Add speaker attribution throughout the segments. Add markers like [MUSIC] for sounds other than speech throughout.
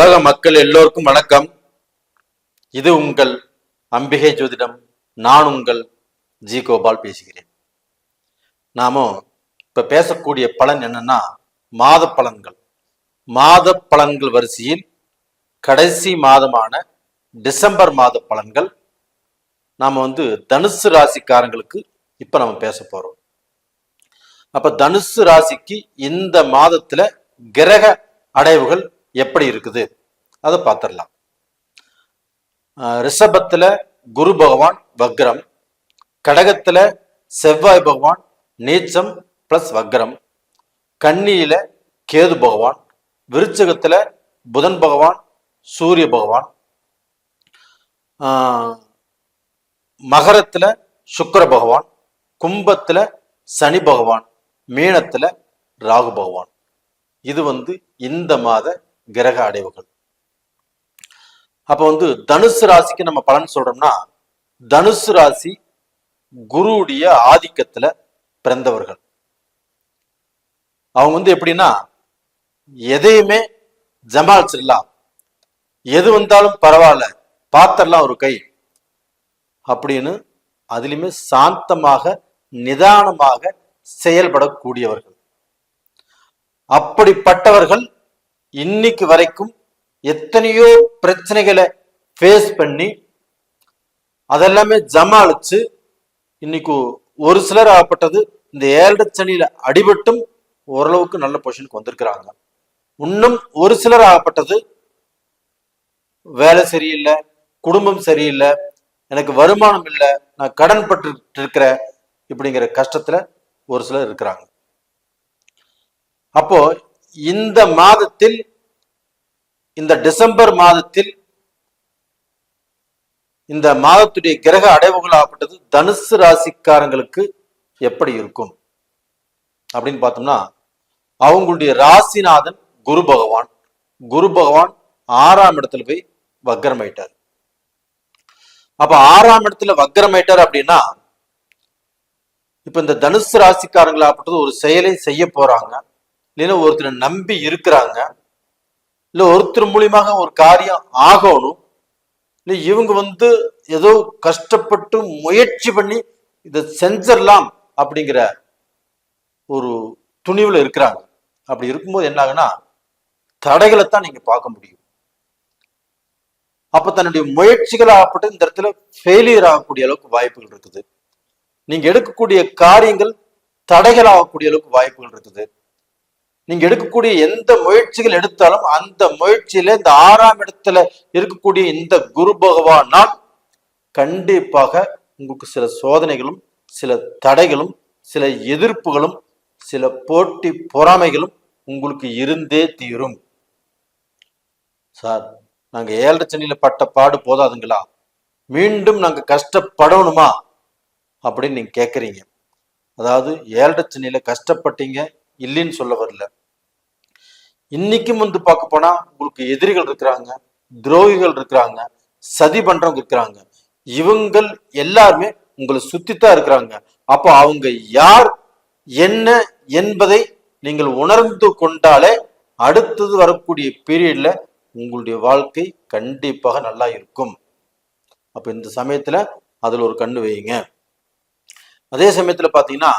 Speaker 1: உலக மக்கள் எல்லோருக்கும் வணக்கம். இது உங்கள் அம்பிகை ஜோதிடம். நான் உங்கள் ஜி கோபால் பேசுகிறேன். நாம இப்ப பேசக்கூடிய பலன் என்னன்னா மாத பலன்கள். மாத பலன்கள் வரிசையில் கடைசி மாதமான டிசம்பர் மாத பலன்கள் நாம வந்து தனுசு ராசிக்காரங்களுக்கு இப்ப நம்ம பேச போறோம். அப்ப தனுசு ராசிக்கு இந்த மாதத்துல கிரக அடைவுகள் எப்படி இருக்குது? அதை பார்த்துடலாம். ரிஷபத்தில் ரிஷபத்துல குரு பகவான் வக்ரம். கடகத்துல செவ்வாய் பகவான் நீச்சம் ப்ளஸ் வக்ரம். கன்னியில கேது பகவான் விருச்சகத்தில் புதன் பகவான் சூரிய பகவான். ஆஹ் மகரத்துல பகவான் கும்பத்துல சனி பகவான் மீனத்துல ராகு பகவான். இது வந்து இந்த மாத கிரக அடைவுகள். அப்ப வந்து தனுசு ராசிக்கு நம்ம பலன் சொல்றோம்னா தனுசு ராசி குருவுடைய ஆதிக்கத்துல பிறந்தவர்கள். அவங்க வந்து எப்படின்னா எதையுமே ஜமாச்சிடலாம் எது வந்தாலும் பரவாயில்ல பாத்திரலாம் ஒரு கை அப்படின்னு அதுலேயுமே சாந்தமாக நிதானமாக செயல்படக்கூடியவர்கள். அப்படிப்பட்டவர்கள் இன்னைக்கு வரைக்கும் எத்தனையோ பிரச்சனைகளை ஃபேஸ் பண்ணி அதெல்லாமே ஜமாளிச்சு இன்னைக்கு ஒரு சிலர் ஆகப்பட்டது இந்த ஏழரை சனியில அடிபட்டும் ஓரளவுக்கு நல்ல பொசிஷனுக்கு வந்திருக்கிறாங்க. இன்னும் ஒரு சிலர் ஆகப்பட்டது வேலை சரியில்லை குடும்பம் சரியில்லை எனக்கு வருமானம் இல்லை நான் கடன் பட்டு இருக்கிற இப்படிங்கிற கஷ்டத்துல ஒரு சிலர் இருக்கிறாங்க. அப்போ இந்த மாதத்தில் இந்த டிசம்பர் மாதத்தில் இந்த மாதத்துடைய கிரக அடைவுகள் ஆகப்பட்டது தனுசு ராசிக்காரங்களுக்கு எப்படி இருக்கும்? அப்படின்னு பார்த்தோம்னா அவங்களுடைய ராசிநாதன் குரு பகவான். குரு பகவான் ஆறாம் இடத்துல போய் வக்கரமாயிட்டார். அப்ப ஆறாம் இடத்துல வக்கரமாயிட்டார் அப்படின்னா இப்ப இந்த தனுசு ராசிக்காரங்களாகப்பட்டது ஒரு செயலை செய்ய போறாங்க. இல்லைன்னா ஒருத்தரை நம்பி இருக்கிறாங்க. இல்லை ஒருத்தர் மூலியமாக ஒரு காரியம் ஆகணும். இல்லை இவங்க வந்து ஏதோ கஷ்டப்பட்டு முயற்சி பண்ணி இதை செஞ்சிடலாம் அப்படிங்கிற ஒரு துணிவில் இருக்கிறாங்க. அப்படி இருக்கும்போது என்ன ஆகுனா தடைகளைத்தான் நீங்கள் பார்க்க முடியும். அப்போ தன்னுடைய முயற்சிகள் ஆகப்பட்டு இந்த இடத்துல ஃபெயிலியர் ஆகக்கூடிய அளவுக்கு வாய்ப்புகள் இருக்குது. நீங்கள் எடுக்கக்கூடிய காரியங்கள் தடைகள் ஆகக்கூடிய அளவுக்கு வாய்ப்புகள் இருக்குது. நீங்க எடுக்கக்கூடிய எந்த முயற்சிகள் எடுத்தாலும் அந்த முயற்சியில இந்த ஆறாம் இடத்துல இருக்கக்கூடிய இந்த குரு பகவானால் கண்டிப்பாக உங்களுக்கு சில சோதனைகளும் சில தடைகளும் சில எதிர்ப்புகளும் சில போட்டி பொறாமைகளும் உங்களுக்கு இருந்தே தீரும். சார் நாங்க ஏழரை சனியில பட்ட பாடு போதாதுங்களா? மீண்டும் நாங்க கஷ்டப்படணுமா? அப்படின்னு நீங்க கேக்குறீங்க. அதாவது ஏழரை சனியில கஷ்டப்பட்டீங்க இல்லைன்னு சொல்ல வரல. இன்னைக்கும் வந்து பார்க்க போனா உங்களுக்கு எதிரிகள் இருக்கிறாங்க துரோகிகள் இருக்கிறாங்க சதி பண்றவங்க இருக்கிறாங்க. இவங்கள் எல்லாருமே உங்களை சுத்தித்தான் இருக்கிறாங்க. அப்போ அவங்க யார் என்ன என்பதை நீங்கள் உணர்ந்து கொண்டாலே அடுத்தது வரக்கூடிய பீரியட்ல உங்களுடைய வாழ்க்கை கண்டிப்பாக நல்லா இருக்கும். அப்ப இந்த சமயத்துல அதுல ஒரு கண்ணு வையுங்க. அதே சமயத்துல பாத்தீங்கன்னா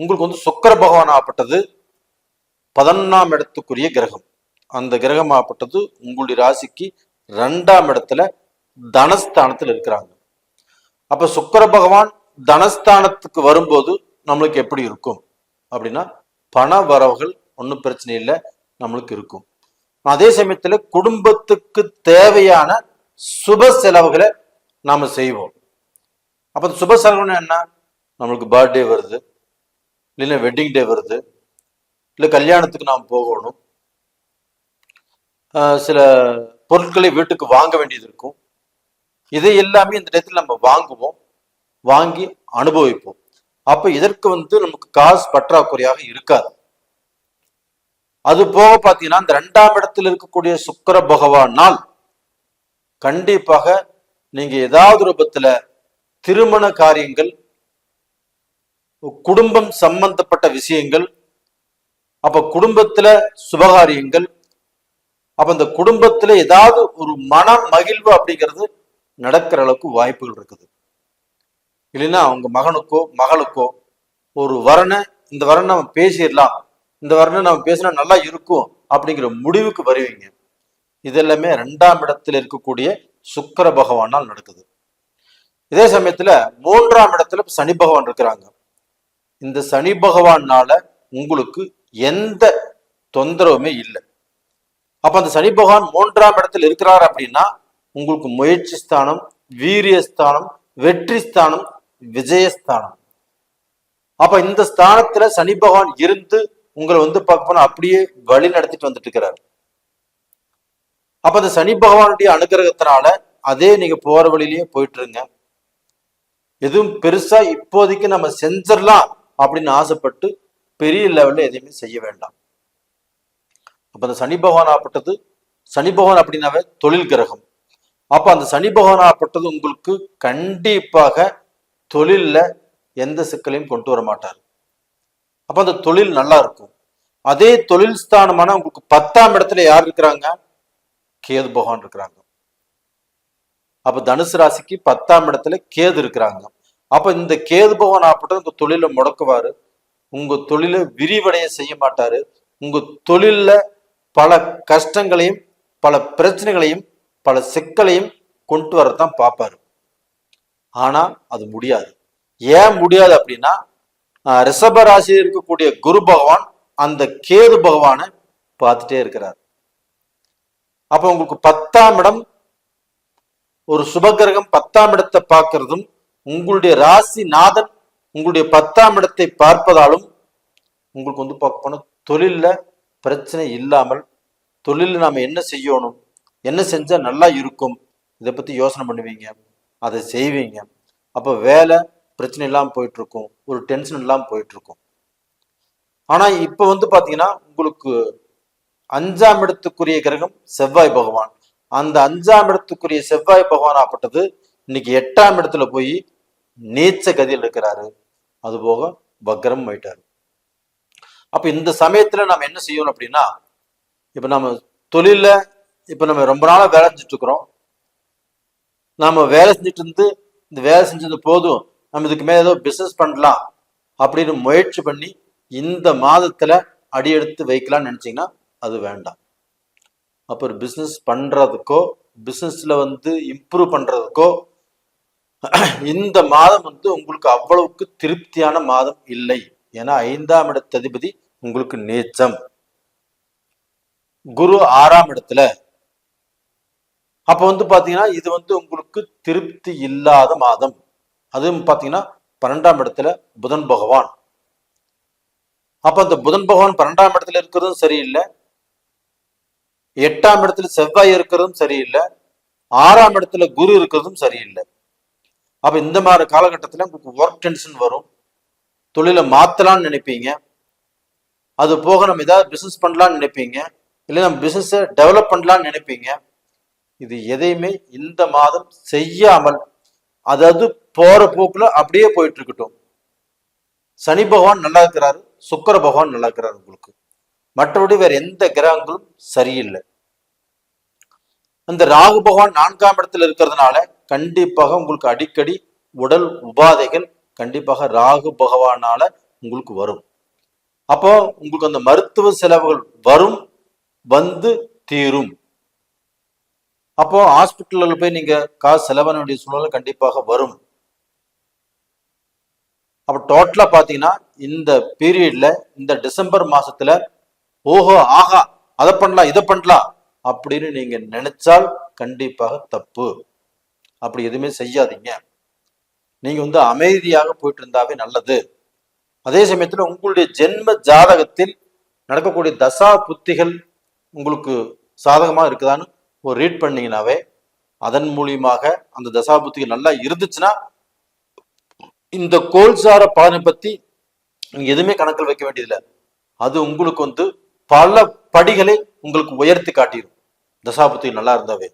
Speaker 1: உங்களுக்கு வந்து சுக்கர பகவான் ஆப்பட்டது பதினொன்னாம் இடத்துக்குரிய கிரகம். அந்த கிரகமாகப்பட்டது உங்களுடைய ராசிக்கு ரெண்டாம் இடத்துல தனஸ்தானத்துல இருக்கிறாங்க. அப்ப சுக்கர பகவான் தனஸ்தானத்துக்கு வரும்போது நம்மளுக்கு எப்படி இருக்கும்? அப்படின்னா பண வரவுகள் ஒன்றும் பிரச்சனை இல்லை நம்மளுக்கு இருக்கும். அதே சமயத்துல குடும்பத்துக்கு தேவையான சுப செலவுகளை நாம செய்வோம். அப்ப சுப செலவுன்னு என்ன? நம்மளுக்கு பர்த்டே வருது இல்லைன்னா வெட்டிங் டே வருது இல்லை கல்யாணத்துக்கு நாம் போகணும். சில பொருட்களை வீட்டுக்கு வாங்க வேண்டியது இருக்கும். இதை எல்லாமே இந்த நேரத்தில் நம்ம வாங்குவோம். வாங்கி அனுபவிப்போம். அப்ப இதற்கு வந்து நமக்கு காசு பற்றாக்குறையாக இருக்காது. அது போக பார்த்தீங்கன்னா இந்த ரெண்டாம் இடத்தில் இருக்கக்கூடிய சுக்கர பகவானால் கண்டிப்பாக நீங்க ஏதாவது ரூபத்துல திருமண காரியங்கள் குடும்பம் சம்பந்தப்பட்ட விஷயங்கள் அப்ப குடும்பத்துல சுபகாரியங்கள் அப்ப இந்த குடும்பத்துல ஏதாவது ஒரு மன மகிழ்வு அப்படிங்கிறது நடக்கிற அளவுக்கு வாய்ப்புகள் இருக்குது. இல்லைன்னா அவங்க மகனுக்கோ மகளுக்கோ ஒரு வரனை இந்த வரனை நம்ம பேசிடலாம் இந்த வரனை நம்ம பேசினா நல்லா இருக்கும் அப்படிங்கிற முடிவுக்கு வருவீங்க. இதெல்லாமே ரெண்டாம் இடத்துல இருக்கக்கூடிய சுக்கர பகவானால் நடக்குது. இதே சமயத்துல மூன்றாம் இடத்துல சனி பகவான் இருக்கிறாங்க. இந்த சனி பகவானால உங்களுக்கு எந்த தொந்தரவுமே இல்லை. அப்ப அந்த சனி பகவான் மூன்றாம் இடத்துல இருக்கிறார் அப்படின்னா உங்களுக்கு முயற்சி ஸ்தானம் வீரியஸ்தானம் வெற்றி ஸ்தானம் விஜயஸ்தானம் அப்ப இந்த ஸ்தானத்துல சனி பகவான் இருந்து உங்களை வந்து பார்க்க போனா அப்படியே வழி நடத்திட்டு வந்துட்டு இருக்கிறார். அப்ப அந்த சனி பகவானுடைய அனுகிரகத்தினால அதே நீங்க போற வழியிலேயே போயிட்டு இருங்க எதுவும் பெருசா இப்போதைக்கு நம்ம செஞ்சிடலாம் அப்படின்னு ஆசைப்பட்டு பெரிய லெவல்ல எதையுமே செய்ய வேண்டாம். அப்ப அந்த சனி பகவான் ஆப்பட்டது சனி பகவான் அப்படின்னாவே தொழில் கிரகம். அப்ப அந்த சனி பகவான் ஆப்பட்டது உங்களுக்கு கண்டிப்பாக தொழில்ல எந்த சிக்கலையும் கொண்டு வர மாட்டார். அப்ப அந்த தொழில் நல்லா இருக்கும். அதே தொழில் ஸ்தானமான உங்களுக்கு பத்தாம் இடத்துல யார் இருக்கிறாங்க? கேது பகவான் இருக்கிறாங்க. அப்ப தனுசு ராசிக்கு பத்தாம் இடத்துல கேது இருக்கிறாங்க. அப்ப இந்த கேது பகவான் ஆப்பட்டது உங்க தொழிலை முடக்குவாரு. உங்க தொழிலை விரிவடைய செய்ய மாட்டாரு. உங்க தொழில்ல பல கஷ்டங்களையும் பல பிரச்சனைகளையும் பல சிக்கலையும் கொண்டு வரத்தான் பார்ப்பாரு ஆனா அது முடியாது. ஏன் முடியாது அப்படின்னா ரிஷப ராசியில் இருக்கக்கூடிய குரு பகவான் அந்த கேது பகவானை பார்த்துட்டே இருக்கிறார். அப்ப உங்களுக்கு பத்தாம் இடம் ஒரு சுபகிரகம் பத்தாம் இடத்தை பார்க்கறதும் உங்களுடைய ராசி நாதன் உங்களுடைய பத்தாம் இடத்தை பார்ப்பதாலும் உங்களுக்கு வந்து பார்க்க போனால் தொழிலில் பிரச்சனை இல்லாமல் தொழிலில் நாம் என்ன செய்யணும் என்ன செஞ்சால் நல்லா இருக்கும் இதை பற்றி யோசனை பண்ணுவீங்க அதை செய்வீங்க. அப்போ வேலை பிரச்சனை இல்லாமல் போயிட்டுருக்கும் ஒரு டென்ஷன் இல்லாமல் போயிட்டுருக்கும். ஆனால் இப்போ வந்து பார்த்தீங்கன்னா உங்களுக்கு அஞ்சாம் இடத்துக்குரிய கிரகம் செவ்வாய் பகவான். அந்த அஞ்சாம் இடத்துக்குரிய செவ்வாய் பகவான் ஆப்பட்டது இன்னைக்கு எட்டாம் இடத்துல போய் நீச்ச கதியில் இருக்கிறாரு. அது போக வக்ரம் ஆயிட்டார். அப்ப இந்த சமயத்துல நம்ம என்ன செய்யணும் அப்படின்னா இப்ப நம்ம தொழிலில் இப்ப நம்ம ரொம்ப நாளா வேலை செஞ்சுட்டு இருக்கிறோம் நாம வேலை செஞ்சுட்டு இருந்து இந்த வேலை செஞ்சது போதும் நம்ம இதுக்கு மேல ஏதோ பிசினஸ் பண்ணலாம் அப்படின்னு முயற்சி பண்ணி இந்த மாதத்துல அடியெடுத்து வைக்கலாம்னு நினைச்சீங்கன்னா அது வேண்டாம். அப்போ ஒரு பிஸ்னஸ் பண்றதுக்கோ பிஸ்னஸில் வந்து இம்ப்ரூவ் பண்றதுக்கோ [CLEARS THROAT] இந்த மாதம் வந்து உங்களுக்கு அவ்வளவுக்கு திருப்தியான மாதம் இல்லை. ஏன்னா ஐந்தாம் இடத்ததிபதி உங்களுக்கு நீச்சம். குரு ஆறாம் இடத்துல. அப்ப வந்து பாத்தீங்கன்னா இது வந்து உங்களுக்கு திருப்தி இல்லாத மாதம். அதுவும் பாத்தீங்கன்னா பன்னெண்டாம் இடத்துல புதன் பகவான். அப்ப அந்த புதன் பகவான் பன்னெண்டாம் இடத்துல இருக்கிறதும் சரியில்லை. எட்டாம் இடத்துல செவ்வாய் இருக்கிறதும் சரியில்லை. ஆறாம் இடத்துல குரு இருக்கிறதும் சரியில்லை. அப்ப இந்த மாதிரி காலகட்டத்துல உங்களுக்கு ஒர்க் டென்ஷன் வரும். தொழிலை மாத்தலாம்னு நினைப்பீங்க. அது போக நம்ம ஏதாவது பிசினஸ் பண்ணலாம்னு நினைப்பீங்க. இல்லை நம்ம பிசினஸை டெவலப் பண்ணலான்னு நினைப்பீங்க. இது எதையுமே இந்த மாதம் செய்யாமல் அதாவது போற போக்குல அப்படியே போயிட்டு இருக்கட்டும். சனி பகவான் நல்லா இருக்கிறாரு. சுக்கர பகவான் நல்லா இருக்கிறாரு உங்களுக்கு. மற்றபடி வேற எந்த கிரகங்களும் சரியில்லை. அந்த ராகு பகவான் நான்காம் இடத்துல இருக்கிறதுனால கண்டிப்பாக உங்களுக்கு அடிக்கடி உடல் உபாதைகள் கண்டிப்பாக ராகு பகவானால உங்களுக்கு வரும். அப்போ உங்களுக்கு அந்த மருத்துவ செலவுகள் வரும் வந்து தீரும். அப்போ ஹாஸ்பிட்டல்ல போய் நீங்க காசு செலவன வேண்டிய சூழ்நிலை கண்டிப்பாக வரும். அப்ப டோட்டலா பாத்தீங்கன்னா இந்த பீரியட்ல இந்த டிசம்பர் மாசத்துல ஓஹோ ஆஹா அதை பண்ணலாம் இதை பண்ணலாம் அப்படின்னு நீங்க நினைச்சால் கண்டிப்பாக தப்பு. அப்படி எதுவுமே செய்யாதீங்க. நீங்க வந்து அமைதியாக போயிட்டு இருந்தாவே நல்லது. அதே சமயத்துல உங்களுடைய ஜென்ம ஜாதகத்தில் நடக்கக்கூடிய தசா புத்திகள் உங்களுக்கு சாதகமா இருக்குதான்னு ஒரு ரீட் பண்ணீங்கன்னாவே அதன் மூலியமாக அந்த தசா புத்திகள் நல்லா இருந்துச்சுன்னா இந்த கோல்சார பலனை பத்தி நீங்கள் எதுவுமே கணக்கில் வைக்க வேண்டியதில்லை. அது உங்களுக்கு வந்து பல படிகளை உங்களுக்கு உயர்த்தி காட்டிடும் தசாபுத்திகள் நல்லா இருந்தாவே.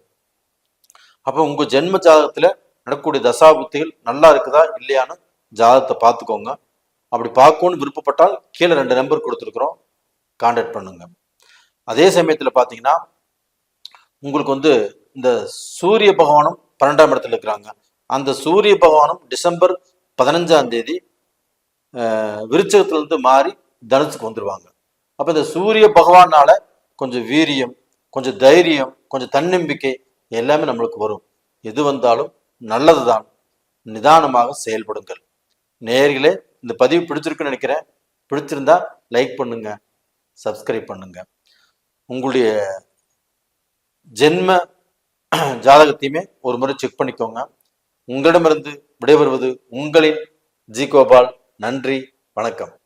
Speaker 1: அப்போ உங்க ஜென்ம ஜாதகத்துல நடக்கக்கூடிய தசாபுத்திகள் நல்லா இருக்குதா இல்லையான்னு ஜாதகத்தை பார்த்துக்கோங்க. அப்படி பார்க்கணும்னு விருப்பப்பட்டால் கீழே ரெண்டு நம்பர் கொடுத்துருக்குறோம். கான்டாக்ட் பண்ணுங்க. அதே சமயத்தில் பார்த்தீங்கன்னா உங்களுக்கு வந்து இந்த சூரிய பகவானும் பன்னெண்டாம் இடத்துல இருக்கிறாங்க. அந்த சூரிய பகவானும் டிசம்பர் பதினஞ்சாம் தேதி விருச்சகத்திலிருந்து மாறி தனுசுக்கு வந்துடுவாங்க அப்போ இந்த சூரிய பகவானால கொஞ்சம் வீரியம் கொஞ்சம் தைரியம் கொஞ்சம் தன்னம்பிக்கை எல்லாமே நம்மளுக்கு வரும். எது வந்தாலும் நல்லது தான் நிதானமாக செயல்படுங்கள். நேர்களே இந்த பதிவு பிடிச்சிருக்குன்னு நினைக்கிறேன். பிடிச்சிருந்தா லைக் பண்ணுங்க. சப்ஸ்கிரைப் பண்ணுங்க. உங்களுடைய ஜென்ம ஜாதகத்தையுமே ஒரு முறை செக் பண்ணிக்கோங்க. உங்களிடமிருந்து விடைபெறுவது உங்களின் ஜி கோபால். நன்றி. வணக்கம்.